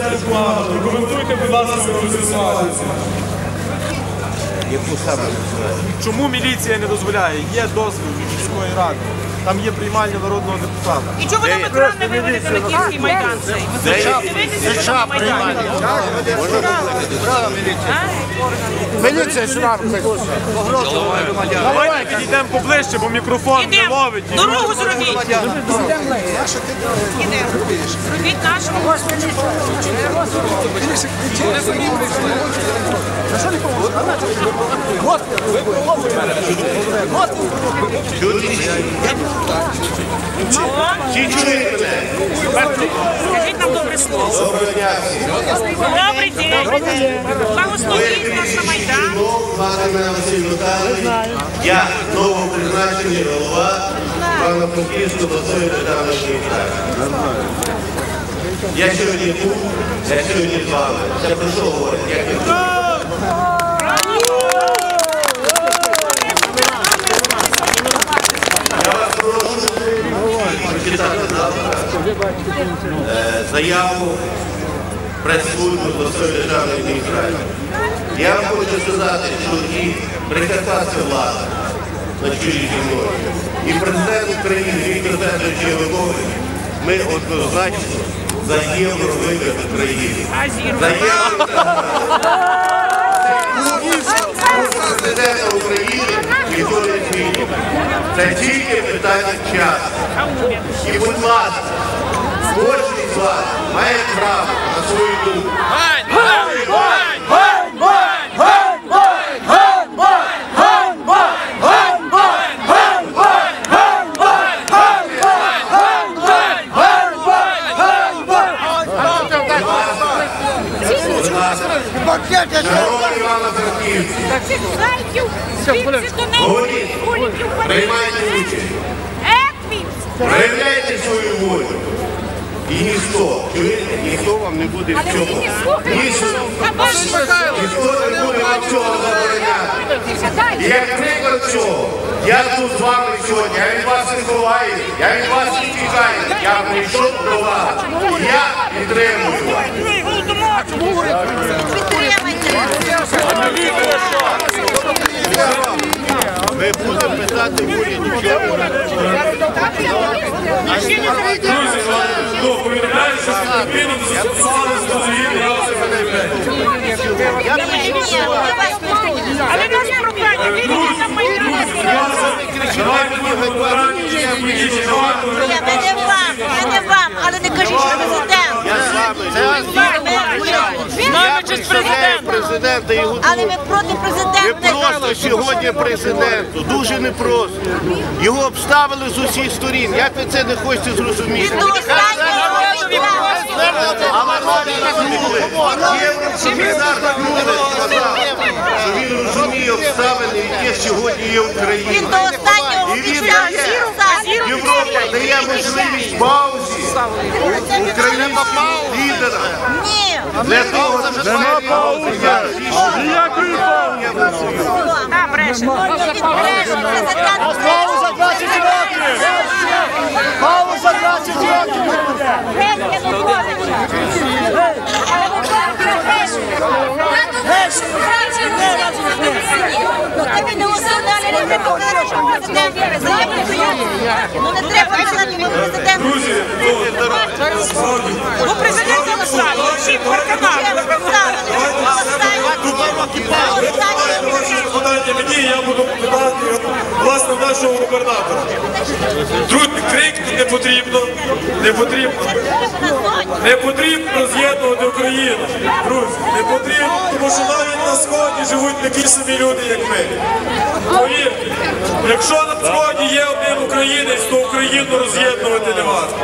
ведете погано. Прокоментуйте, будь ласка, свою ситуацію. Яку саме Чому міліція не дозволяє? Є дозвіл від міської ради. Там є приймальня народного депутата. І чого ви на Петра не виведете на Київський майдан цей? Ви дивитеся, що на Майдані? Міліція сюди. Давайте підійдемо поближче, бо мікрофон не Ідемо. ловить. Дорогу зробіть. Ідемо. Робіть нашому. Чи чуєте мене? Скажіть нам добре слово. Доброго дня. Добрий день. Благословіть нас на Майдан. Я новопризначений голова Івано-Франківської обласної державної адміністрації. Я сьогодні тут, я сьогодні з вами. Це про що говорить? Як я Я вас прошу прочитати завтра е, заяву прес-службу обласної державної адміністрації. Я хочу сказати, що і прикарпатська влада на зі мною, і президент України Віктор Федорович Янукович, ми однозначно за євровибір України. За євро президента України Вікторія Філіпівна. Це тільки питання часу. І будь ласка, кожен з вас має право на свою думку. Народ Івано-Франківська, говоріть, приймайте участь, проявляйте свою волю. І ніхто, чуєте, ніхто вам не буде в цьому. Ніхто, ніхто не буде вам цього забороняти. Як приклад цього, я тут з вами сьогодні, я від вас не ховаю, я від вас не тікаю, я прийшов до вас. Я підтримую вас. Ми будемо питати уряд. Друзі, повідомляю, що відповідно до згідно Але нас прохання, вийдіть на Майдан. Давайте будемо толерантні, спокійні. Ми не вам, ми не вам, але не кажіть, що президент. Я? Президента і Але ми проти Не президента. просто сьогодні президенту, дуже непросто. Його обставили з усіх сторін. Як ви це не хочете зрозуміти? Що він розуміє обставини, які сьогодні є. В Він Україні. І він дає, Європа дає можливість паузі. Україні лідера. Для того, щоб рішення. Ніякої паузи. Бреше. Пауза 20 років. Пауза 20 років! Тобі не усунали, треба казати, що президент. Ну не треба казати, що президент. Ну, справді, Бо президента поставили, всі парканали. Питання мені, я буду питати власне нашого губернатора. Друзі, крикнути не потрібно, не потрібно. Не потрібно з'єднувати Україну. Друзі, не потрібно, тому що навіть на сході живуть такі самі люди, як ми. Повірте, якщо на сході є один українець, то Україну роз'єднувати не варто.